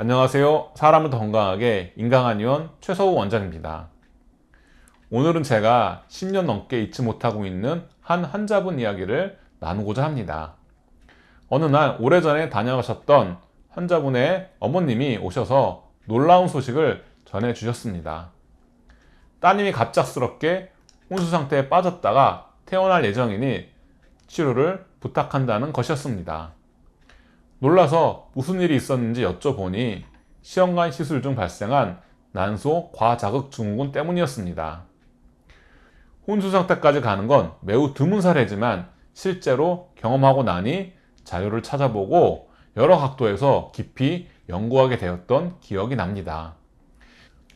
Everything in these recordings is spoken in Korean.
안녕하세요. 사람을 더 건강하게 인강한 의원 최서우 원장입니다. 오늘은 제가 10년 넘게 잊지 못하고 있는 한 환자분 이야기를 나누고자 합니다. 어느 날 오래전에 다녀가셨던 환자분의 어머님이 오셔서 놀라운 소식을 전해 주셨습니다. 따님이 갑작스럽게 혼수 상태에 빠졌다가 태어날 예정이니 치료를 부탁한다는 것이었습니다. 놀라서 무슨 일이 있었는지 여쭤보니 시험관 시술 중 발생한 난소 과자극 증후군 때문이었습니다. 혼수 상태까지 가는 건 매우 드문 사례지만 실제로 경험하고 나니 자료를 찾아보고 여러 각도에서 깊이 연구하게 되었던 기억이 납니다.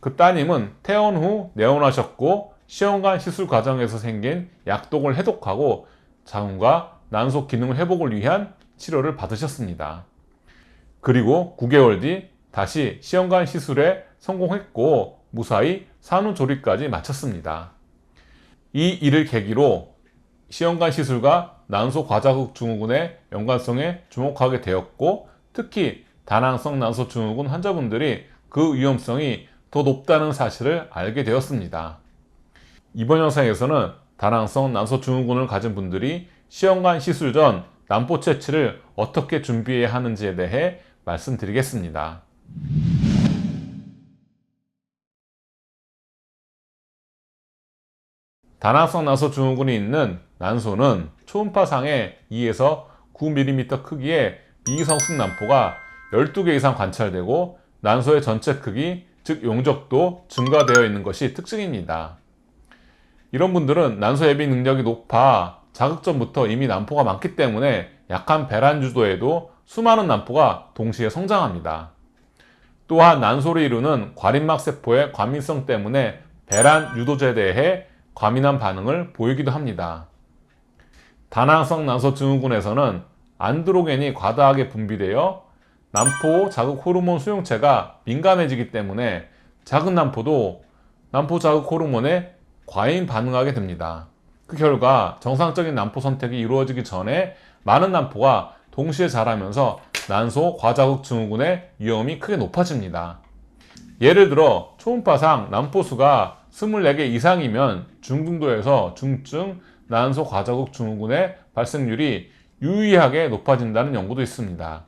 그 따님은 퇴원 후 내원하셨고 시험관 시술 과정에서 생긴 약독을 해독하고 자궁과 난소 기능 회복을 위한 치료를 받으셨습니다. 그리고 9개월 뒤 다시 시험관 시술에 성공했고 무사히 산후조리까지 마쳤습니다. 이 일을 계기로 시험관 시술과 난소 과자극 증후군의 연관성에 주목하게 되었고 특히 다낭성 난소 증후군 환자분들이 그 위험성이 더 높다는 사실을 알게 되었습니다. 이번 영상에서는 다낭성 난소 증후군을 가진 분들이 시험관 시술 전 난포 채취를 어떻게 준비해야 하는지에 대해 말씀드리겠습니다. 다낭성 난소 증후군이 있는 난소는 초음파상에 2에서 9mm 크기의 미성숙 난포가 12개 이상 관찰되고 난소의 전체 크기, 즉 용적도 증가되어 있는 것이 특징입니다. 이런 분들은 난소 예비 능력이 높아 자극 전부터 이미 난포가 많기 때문에 약한 배란 유도에도 수많은 난포가 동시에 성장합니다. 또한 난소를 이루는 과린막 세포의 과민성 때문에 배란 유도제에 대해 과민한 반응을 보이기도 합니다. 다낭성 난소 증후군에서는 안드로겐이 과다하게 분비되어 난포 자극 호르몬 수용체가 민감해지기 때문에 작은 난포도 난포 자극 호르몬에 과잉 반응하게 됩니다. 그 결과 정상적인 난포 선택이 이루어지기 전에 많은 난포가 동시에 자라면서 난소 과자극 증후군의 위험이 크게 높아집니다. 예를 들어 초음파상 난포수가 24개 이상이면 중등도에서 중증 난소 과자극 증후군의 발생률이 유의하게 높아진다는 연구도 있습니다.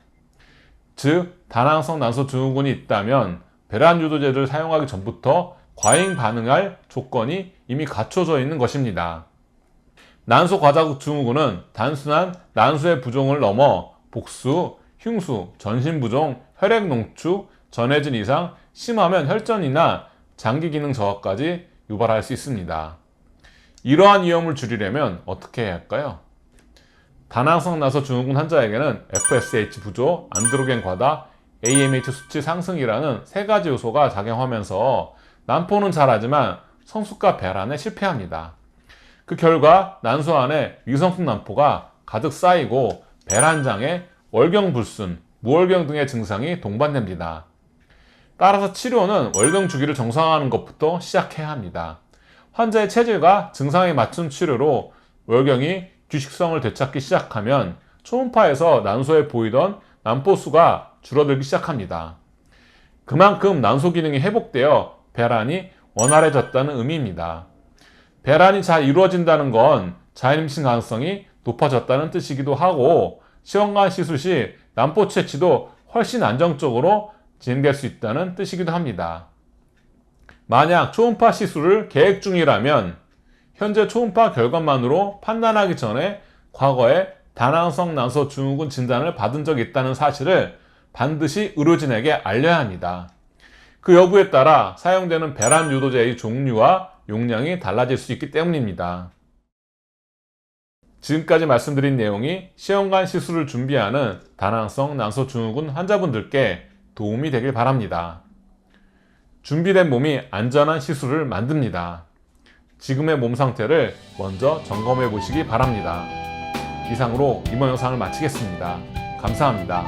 즉 다낭성 난소 증후군이 있다면 배란 유도제를 사용하기 전부터 과잉 반응할 조건이 이미 갖춰져 있는 것입니다. 난소 과자극 증후군은 단순한 난소의 부종을 넘어 복수, 흉수, 전신 부종, 혈액 농축, 전해진 이상, 심하면 혈전이나 장기 기능 저하까지 유발할 수 있습니다. 이러한 위험을 줄이려면 어떻게 해야 할까요? 다낭성 나소 증후군 환자에게는 FSH 부조, 안드로겐 과다, AMH 수치 상승이라는 세 가지 요소가 작용하면서 난포는 잘하지만 성숙과 배란에 실패합니다. 그 결과 난소 안에 위성숙 난포가 가득 쌓이고 배란장에 월경불순, 무월경 등의 증상이 동반됩니다. 따라서 치료는 월경 주기를 정상화하는 것부터 시작해야 합니다. 환자의 체질과 증상에 맞춘 치료로 월경이 규식성을 되찾기 시작하면 초음파에서 난소에 보이던 난포수가 줄어들기 시작합니다. 그만큼 난소 기능이 회복되어 배란이 원활해졌다는 의미입니다. 배란이 잘 이루어진다는 건 자연임신 가능성이 높아졌다는 뜻이기도 하고 시험관 시술 시 난포 채취도 훨씬 안정적으로 진행될 수 있다는 뜻이기도 합니다. 만약 초음파 시술을 계획 중이라면 현재 초음파 결과만으로 판단하기 전에 과거에 다낭성 난소 증후군 진단을 받은 적이 있다는 사실을 반드시 의료진에게 알려야 합니다. 그 여부에 따라 사용되는 배란 유도제의 종류와 용량이 달라질 수 있기 때문입니다. 지금까지 말씀드린 내용이 시험관 시술을 준비하는 다낭성 난소 증후군 환자분들께 도움이 되길 바랍니다. 준비된 몸이 안전한 시술을 만듭니다. 지금의 몸 상태를 먼저 점검해 보시기 바랍니다. 이상으로 이번 영상을 마치겠습니다. 감사합니다.